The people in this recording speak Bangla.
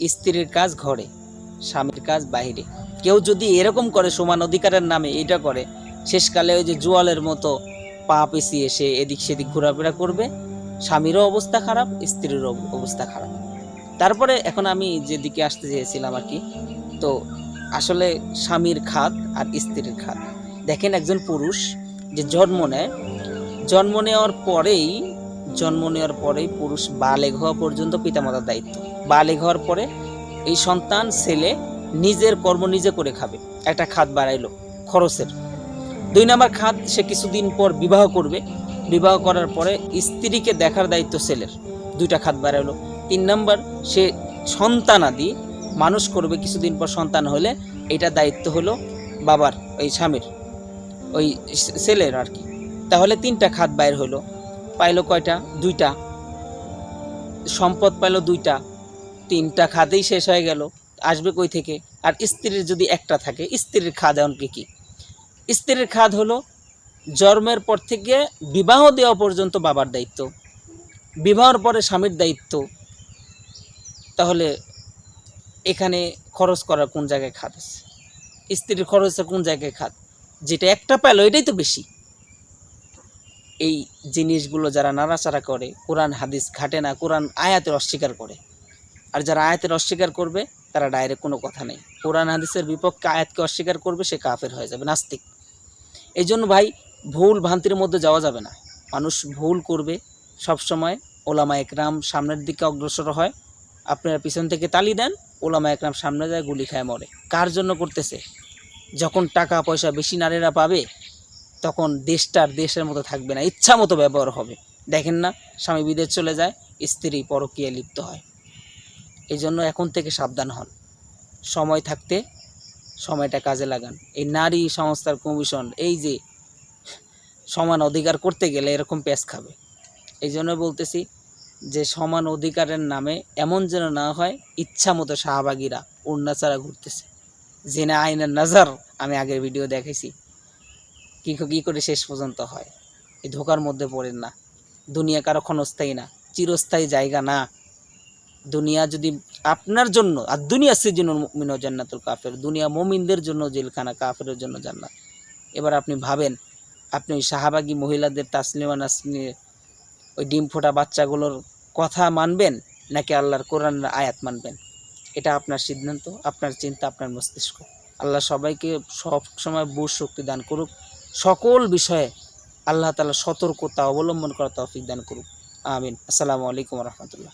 স্ত্রীর কাজ ঘরে, স্বামীর কাজ বাইরে কেউ যদি এরকম করে সমান অধিকারের নামে এটা করে, শেষকালে ওই যে জোয়ালের মতো পা পেঁচিয়ে সে এদিক সেদিক ঘোরাফেরা করবে, স্বামীরও অবস্থা খারাপ, স্ত্রীরও অবস্থা খারাপ। তারপরে এখন আমি যেদিকে আসতে চেয়েছিলাম আর কি, তো আসলে স্বামীর খাত আর স্ত্রীর খাত। দেখেন একজন পুরুষ যে জন্ম নেয়, জন্ম নেওয়ার পরেই জন্ম নেওয়ার পরেই পুরুষ বালেগ হওয়া পর্যন্ত পিতামাতার দায়িত্ব। বালেগ হওয়ার পরে এই সন্তান, ছেলে নিজের কর্ম নিজে করে খাবে। একটা খাত বাড়াইলো খরচের। দুই নাম্বার খাত, সে কিছুদিন পর বিবাহ করবে। বিবাহ করার পরে স্ত্রীকে দেখার দায়িত্ব ছেলের। দুইটা খাত বাড়াইলো। তিন নাম্বার, সে সন্তানাদি মানুষ করবে। কিছুদিন পর সন্তান হলে এটা দায়িত্ব হলো বাবার, ওই স্বামীর, ওই ছেলের আর কি। তাহলে তিনটা খাত বাইর হলো। পাইলো কয়টা? দুইটা। সম্পদ পাইলো দুইটা। তিনটা খাতেই শেষ হয়ে গেল। আসবে কই থেকে? আর স্ত্রীর যদি একটা থাকে, স্ত্রীর খাদ এমন কি স্ত্রীর খাদ হলো জন্মের পর থেকে বিবাহ দেওয়া পর্যন্ত বাবার দায়িত্ব। বিবাহর পরে স্বামীর দায়িত্ব। তাহলে এখানে খরচ করার কোন জায়গায় খাদ আছে? স্ত্রীর খরচে কোন জায়গায় খাদ? যেটা একটা পেল এটাই তো বেশি। এই জিনিসগুলো যারা নাড়াচাড়া করে, কোরআন, হাদিস ঘাটে না, কোরআন আয়াতের অস্বীকার করে। আর যারা আয়াতের অস্বীকার করবে, তারা ডাইরেক্ট কোনো কথা নেই। কোরআন, হাদিসের বিপক্ষে আয়াতকে অস্বীকার করবে, সে কাফের হয়ে যাবে, নাস্তিক। এই জন্য ভাই, ভুল ভ্রান্তির মধ্যে যাওয়া যাবে না। মানুষ ভুল করবে সব সময় ওলামা একরাম সামনের দিকে অগ্রসর হয়। আপনারা পিছন থেকে তালি দেন, ওলামা একরাম সামনে যায়, গুলি খায়, মরে। কার জন্য করতেছে? যখন টাকা পয়সা বেশি নারীরা পাবে তখন দেশটার দেশের মতো থাকবে না ইচ্ছা মতো ব্যবহার হবে। দেখেন না, স্বামী বিদেশ চলে যায়, স্ত্রী পরকীয়ায় লিপ্ত হয়। এই জন্য এখন থেকে সাবধান হন। সময় থাকতে সময়টা কাজে লাগান। এই নারী সংস্থার কমিশন এই যে সমান অধিকার করতে গেলে এরকম পেঁচ খাবে। এই জন্য বলতেছি যে, সমান অধিকারের নামে এমন যেন না হয় ইচ্ছা মতো শাহবাগীরা উন্নাচারা ঘুরতেছে। জেনে আইনের নাজার, আমি আগের ভিডিও দেখেছি কী কী করে শেষ পর্যন্ত হয়? এই ধোকার মধ্যে পড়েন না। দুনিয়া কারও ক্ষণস্থায়ী না, চিরস্থায়ী জায়গা না। দুনিয়া যদি আপনার জন্য, আর দুনিয়া সে জন্য মিন জান্নাতুল কাফের। দুনিয়া মমিনদের জন্য জেলখানা, কাফেরের জন্য জান্নাত। এবার আপনি ভাবেন, আপনি ওই শাহাবাগী মহিলাদের তাসলিমা নাসলি ওই ডিম ফোটা বাচ্চাগুলোর কথা মানবেন, নাকি আল্লাহর কোরআন আয়াত মানবেন? এটা আপনার সিদ্ধান্ত, আপনার চিন্তা, আপনার মস্তিষ্ক। আল্লাহ সবাইকে সব সময় বুঝ শক্তি দান করুক। সকল বিষয়ে আল্লাহ তালা সতর্কতা অবলম্বন করা তৌফিক দান করুক। আমিন। আসসালামু আলাইকুম রহমতুল্লাহ।